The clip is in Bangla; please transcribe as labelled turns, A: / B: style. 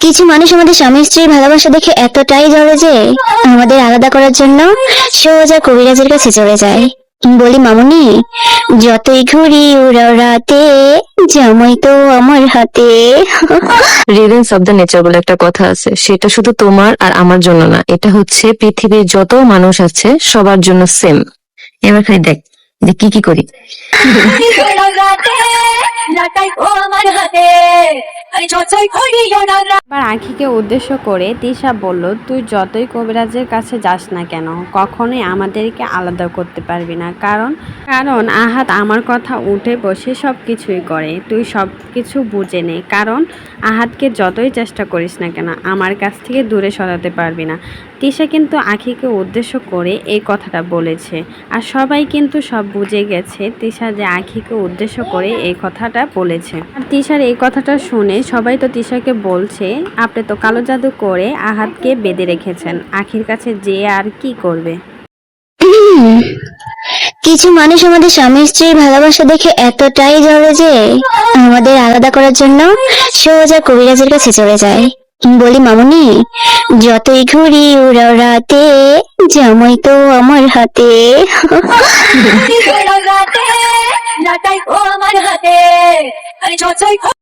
A: কিছু মানুষ আমাদের স্বামী স্ত্রীর ভালোবাসা দেখে এতটাই জড়ে যে আমাদের আলাদা করার জন্য সোজা কবিরাজের কাছে চলে যায়। বলি মামুনি যতই ঘুরি উড়াও রাতে জামাই তো আমার হাতে।
B: রিভেন্স অব দ্য নেচার বলে একটা কথা আছে। সেটা শুধু তোমার আর আমার জন্য না এটা হচ্ছে পৃথিবীর যত মানুষ আছে সবার জন্য সেম এবার খালি দেখ যে কি কি করি।
C: আবার আখিকে উদ্দেশ্য করে তিশা বলল, তুই যতই কবিরাজের কাছে যাস না কেন, কখনোই আমাদেরকে আলাদা করতে পারবি না। কারণ কারণ আহাত আমার কথা উঠে বসে সব কিছুই করে। তুই সব কিছু বুঝে নে। কারণ, আহাতকে যতই চেষ্টা করিস না কেন, আমার কাছ থেকে দূরে সরাতে পারবি না। তিশা কিন্তু আখিকে উদ্দেশ্য করে এই কথাটা বলেছে। আর সবাই কিন্তু সব বুঝে গেছে তিশা যে আখিকে উদ্দেশ্য করে এই কথাটা বলেছে। আর তিশার এই কথাটা শুনে সবাই তো তিশাকে বলছে আপনি তো কালো জাদু করে আহাতকে বেঁধে রেখেছেন। আখির কাছে যে আর কি করবে?
A: কিছু মানুষ আমাদের স্বামী স্ত্রীর ভালোবাসা দেখে এতটাই জড়ে যে আমাদের আলাদা করার জন্য সোজা কবিরাজের কাছে চলে যায়। বলি মামুনি যতই ঘুরি উড়াও রাতে জামাই তো আমার হাতে।
D: রাতে নাটাই ও আমার হাতে। আরে যতই